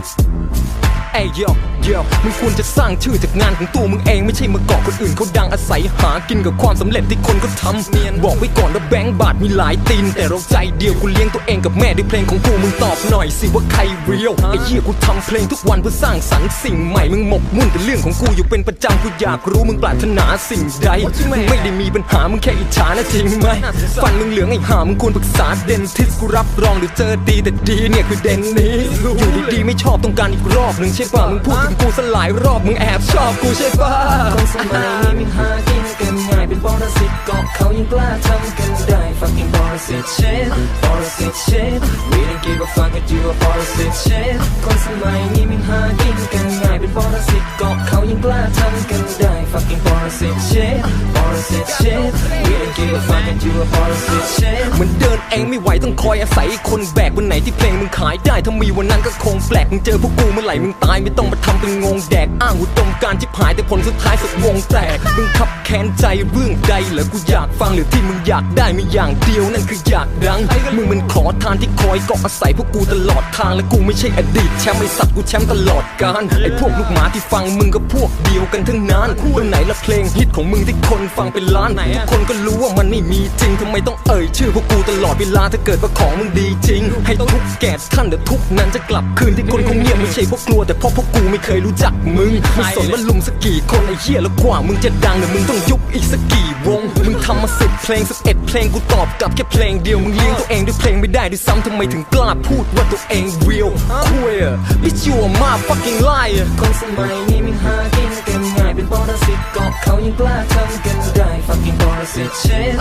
Thanks. เอ้ยโยโยมึงควรจะสร้างชื่อจากงานของตัวมึงเองไม่ใช่มาเกาะคนอื่นเขาดังอาศัยหากินกับความสำเร็จที่คนก็ทำเนียนบอกไว้ก่อนว่าแบงค์บาทมีหลายตีนแต่เราใจเดียวกูเลี้ยงตัวเองกับแม่ด้วยเพลงของกูมึงตอบหน่อยสิว่าใครเรียวไอ้เหี้ยกูทำเพลงทุกวันเพื่อสร้างสรรค์สิ่งใหม่มึงหมกมุ่นแต่เรื่องของกูอยู่เป็นประจำกูอยากรู้มึงปรารถนาสิ่งใดมึงไม่ได้มีปัญหามึงแค่อิจฉานะจริงไหมฟันมึงเหลืองไอ้ห่ามึงควรปรึกษาเดนทิสกูรับรองเดี๋ยวเจอดีแต่ดีเนี่ยคือเดนนี้อยู่ดีๆไม่ชอบต้องการอีกรอบหนึ่งใช่ป่ะมึงพูดถึงกูสลายรอบมึงแอบชอบกูใช่ป่ะคนสมัยนี้ไม่หากินกันง่ายเป็นบอรสิตเกาะเขายังกล้าทำกันได้ fucking บอรสิต shit บอรสิต shit we don't give a fuck at you a บอรสิต shit คนสมัยนี้ไม่หากิน fucking บอรสิต shit บอรสิต shit we don't give a fuck if you a บอรสิต shit มันเดินเองไม่ไหวต้องคอยอาศัยคนแบกวันไหนที่เพลงมึงขายได้ถ้ามีวันนั้นก็คงแปลกมึงเจอพวกกูเมื่อไหร่มึงตายไม่ต้องมาทำเป็นงงแดกอ้างอุดมการที่หายแต่ผลสุดท้ายสุดวงแตกมึงขับแค้นใจเรื่องใดเหรอกูอยากฟังหรือที่มึงอยากได้มีอย่างเดียวนั่นคืออยากดังมึงมันขอทานที่คอยเกาะอาศัยพวกกูตลอดทางและกูไม่ใช่อดีตแชมป์ไอสัตว์กูแชมป์ตลอดกาลไอพวกลูกหมาที่ฟังมึงก็พวกเดียวกันทั้งนั้นแล้วไหนละเพลงฮิตของมึงที่คนฟังเป็นล้านทุกคนก็รู้ว่ามันไม่มีจริงทำไมต้องเอ่ยชื่อพวกกูตลอดเวลาถ้าเกิดว่าของมึงดีจริง ให้ทุกแก่ท่านเดี๋ยวทุกนั้นจะกลับคืนที่คนคงเงียบไม่ใช่เพราะกลัวแต่เพราะพวกกูไม่เคยรู้จักมึงไม่สนว่าลุมสักกี่คนไอ้เหี้ยแล้วกว่ามึงจะดังเนี่ยมึงต้องยุบอีกสักกี่วงมึงทำมาสิบเพลงสิบเอ็ดเพลงกูตอบกลับแค่เพลงเดียวมึงเลี้ยงตัวเองด้วยเพลงไม่ได้ด้วยซ้ำทำไมถึงกล้าพูดว่าตัวเอง real queer bitch you are my fucking liar คนสมัยนี้ไม่หากินกันง่าย เป็นบอรสิตเกาะเขายังกล้าทำกันได้ fucking บอรสิต shit